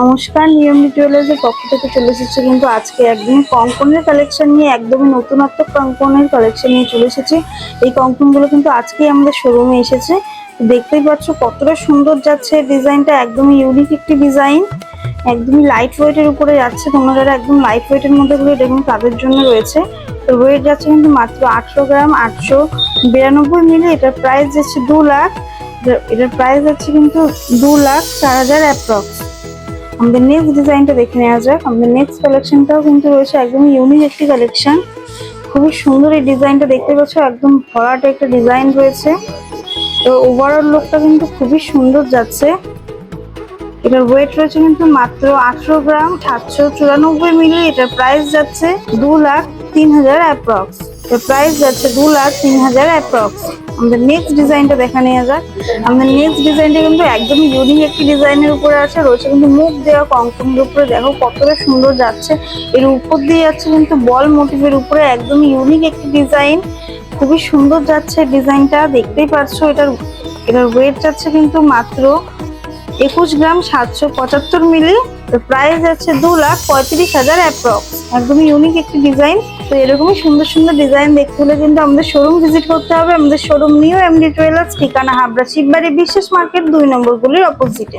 নমস্কার নিয়মিত জুয়েলার্সের পক্ষ থেকে চলে এসেছে কিন্তু আজকে একদমই কঙ্কনের কালেকশন নিয়ে একদমই নতুনত্ব কঙ্কনের কালেকশন নিয়ে চলে এসেছি। এই কঙ্কনগুলো কিন্তু আজকেই আমাদের শোরুমে এসেছে। দেখতেই পাচ্ছ কতটা সুন্দর যাচ্ছে ডিজাইনটা, একদমই ইউনিক একটি ডিজাইন একদমই লাইট ওয়েটের উপরে যাচ্ছে, তোমরা যারা একদম লাইট ওয়েটের মধ্যে গুলো দেখুন, তাদের জন্য রয়েছে। তো ওয়েট যাচ্ছে কিন্তু মাত্র আটশো গ্রাম, আটশো বিরানব্বই মিলি, এটার প্রাইস যাচ্ছে দু লাখ। এটার প্রাইস যাচ্ছে কিন্তু দু লাখ চার হাজার অ্যাপ্রক্স আমাদের নেক্সট ডিজাইনটা দেখে নেওয়া যাক। আমাদের নেক্সট কালেকশনটাও কিন্তু রয়েছে একদম ইউনিক একটি কালেকশন খুবই সুন্দর এই ডিজাইনটা দেখতে পাচ্ছ, একদম ভরাট একটা ডিজাইন রয়েছে। তো ওভারঅল লুকটা কিন্তু খুবই সুন্দর যাচ্ছে। এটার ওয়েট রয়েছে কিন্তু মাত্র আঠেরো গ্রাম, সাতশো চুরানব্বই মিলি, এটার প্রাইস যাচ্ছে দু লাখ তিন হাজার অ্যাপ্রক্স এর প্রাইস যাচ্ছে দু লাখ তিন হাজার অ্যাপ্রক্স আমাদের নেক্সট ডিজাইনটা দেখা নেওয়া যাক। আমাদের নেক্সট ডিজাইনটা কিন্তু একদম ইউনিক একটি ডিজাইনের উপরে আছে, রয়েছে কিন্তু মুখ দেওয়া কঙ্কনের উপরে। দেখো কতটা সুন্দর যাচ্ছে। এর উপর দিয়ে যাচ্ছে কিন্তু বল মোটিভের উপরে একদম ইউনিক একটি ডিজাইন খুবই সুন্দর যাচ্ছে ডিজাইনটা দেখতেই পাচ্ছ এটার এটার ওয়েট যাচ্ছে কিন্তু মাত্র একুশ গ্রাম সাতশো পঁচাত্তর মিলি প্রাইস আছে দু লাখ পঁয়ত্রিশ হাজার অ্যাপ্রক্স একদমই ইউনিক একটি ডিজাইন তো এরকমই সুন্দর সুন্দর ডিজাইন দেখতে হলে কিন্তু আমাদের শোরুম ভিজিট করতে হবে। আমাদের শোরুম নিউ এমডি টুয়েলার্স ঠিকানা হাবড়া শিববাড়ি বিশেষ মার্কেট দুই নম্বর গুলির অপোজিটে